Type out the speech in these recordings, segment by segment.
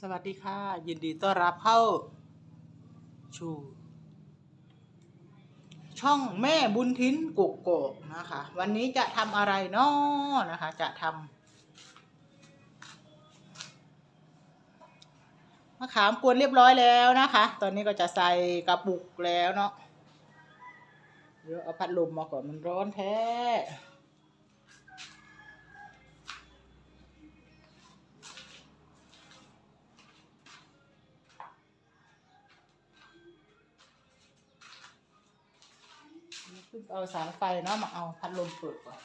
สวัสดีค่ะ ยินดีต้อนรับเข้าชูช่องแม่บุญทิ้นกุกโกกนะคะ วันนี้จะทำอะไรนาะนะคะ จะทำมะขามกวนเรียบร้อยแล้วนะคะ ตอนนี้ก็จะใส่กระปุกแล้วเนาะเดี๋ยวเอาพัดลมมาก่อนมันร้อนแท้ เอาสายไฟเนาะมาเอาพัดลมเปิดก่อน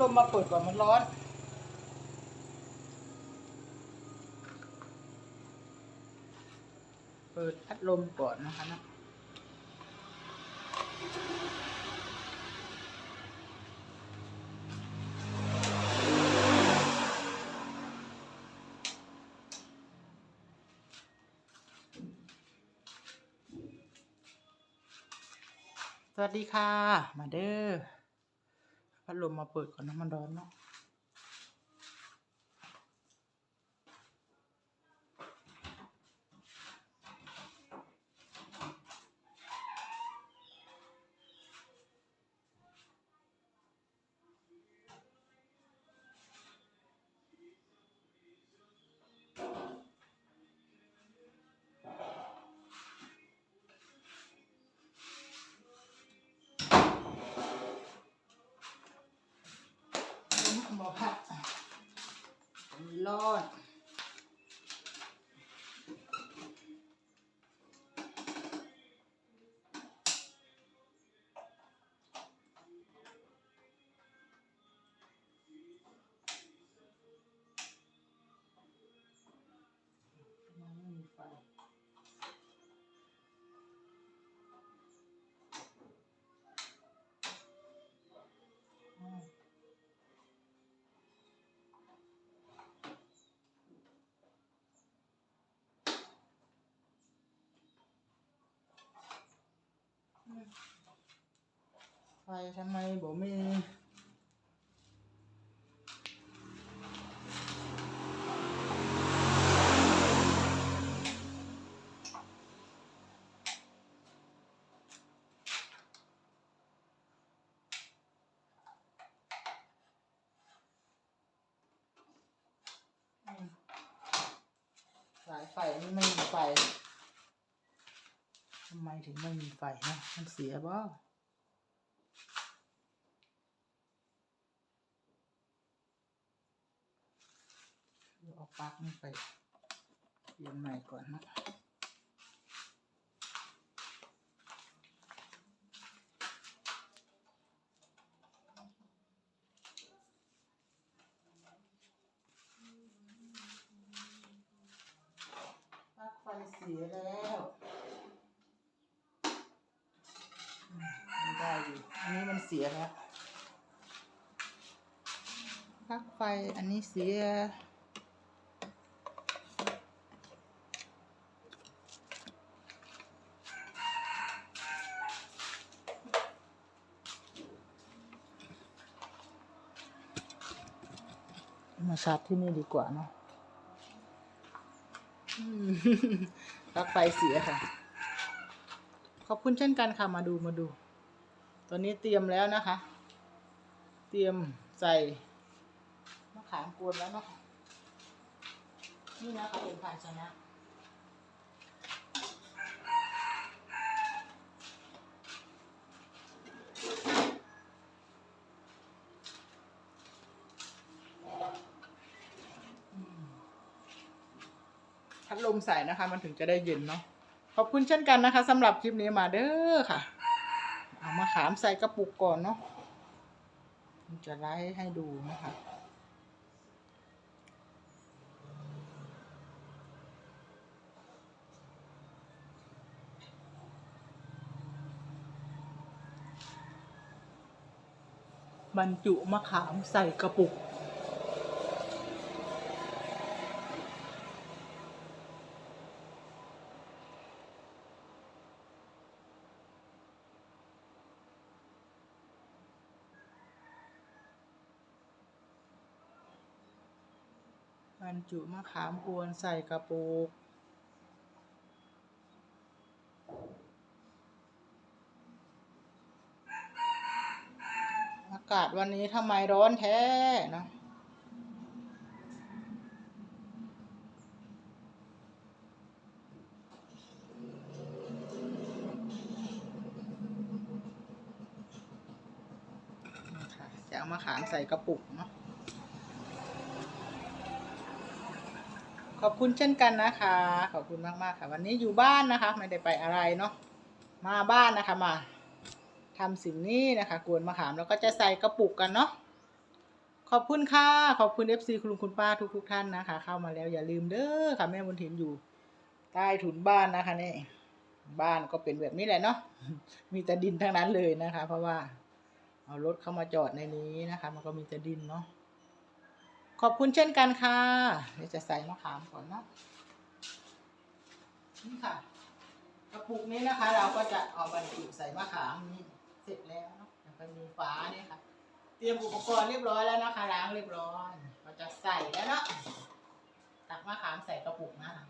ลมมาเปิดก่อนมันร้อน เปิดพัดลมก่อนนะคะนะสวัสดีค่ะ มาเด้อ พัดลมมาเปิดก่อนนะมันร้อนเนาะ ฟทำไมบอกมีสายไฟนี่ไม่มีไฟ ทำไมถึงไม่มีไฟนะ มันเสียบ่ เดี๋ยวเอา ปลั๊กนี่ไปเปลี่ยนใหม่ก่อนนะปลั๊กไฟเสียแล้วไม่ได้อยู่อันนี้มันเสียแล้วปลั๊กไฟอันนี้เสีย มาชาร์จที่นี่ดีกว่าเนาะปลั๊กไฟเสียค่ะ ขอบคุณเช่นกันค่ะ มาดูมาดู ตอนนี้เตรียมแล้วนะคะ เตรียมใส่มะขามกวนแล้วเนาะนี่นะคะเป็นภาชนะ ลมใส่นะคะ มันถึงจะได้เย็นเนาะขอบคุณเช่นกันนะคะสำหรับคลิปนี้มาเด้อค่ะ เอามาขามใส่กระปุกก่อนเนาะจะไล่ให้ดูนะคะบรรจุมะขามใส่กระปุก รจุมะขามกวนใส่กระปุก อากาศวันนี้ทำไมร้อนแท้เนาะนี่ค่ะจะเอามาขามใส่กระปุกเนาะ ขอบคุณเช่นกันนะคะ ขอบคุณมากๆค่ะ วันนี้อยู่บ้านนะคะ ไม่ได้ไปอะไรเนาะมาบ้านนะคะมาทำสิ่งนี้นะคะ กวนมะขามแล้วก็จะใส่กระปุกกันเนาะขอบคุณค่ะ ขอบคุณ FC คุณลุงคุณป้าทุกทุกท่านนะคะ เข้ามาแล้วอย่าลืมเด้อค่ะแม่บุญถิ่นอยู่ ใต้ถุนบ้านนะคะนี่บ้านก็เป็นแบบนี้แหละเนาะมีแต่ดินทั้งนั้นเลยนะคะ เพราะว่า เอารถเข้ามาจอดในนี้นะคะ มันก็มีแต่ดินเนาะ ขอบคุณเช่นกันค่ะ เดี๋ยวจะใส่มะขามก่อนนะนี่ค่ะ กระปุกนี้นะคะ เราก็จะเอาบรรจุใส่มะขามนี้เสร็จแล้วเนาะแล้วก็มีฝาเนี่ยค่ะ เตรียมอุปกรณ์เรียบร้อยแล้วนะคะล้างเรียบร้อย เราจะใส่แล้วเนาะตักมะขามใส่กระปุกนะคะ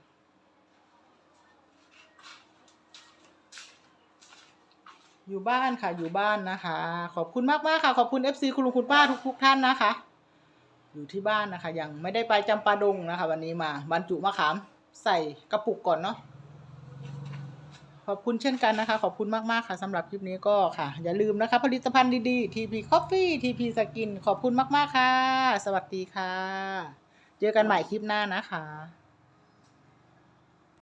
อยู่บ้านค่ะอยู่บ้านนะคะ ขอบคุณมากมากค่ะ ขอบคุณ FC คุณลุงคุณป้าทุกทุกๆท่านนะคะ อยู่ที่บ้านนะคะ ยังไม่ได้ไปจำปาดงนะคะ วันนี้มาบรรจุมะขามใส่กระปุกก่อนเนาะขอบคุณเช่นกันนะคะ ขอบคุณมากๆค่ะสำหรับคลิปนี้ก็ค่ะ อย่าลืมนะคะ ผลิตภัณฑ์ดีๆ TP Coffee TP Skin ขอบคุณมากๆค่ะ สวัสดีค่ะ เจอกันใหม่คลิปหน้านะคะ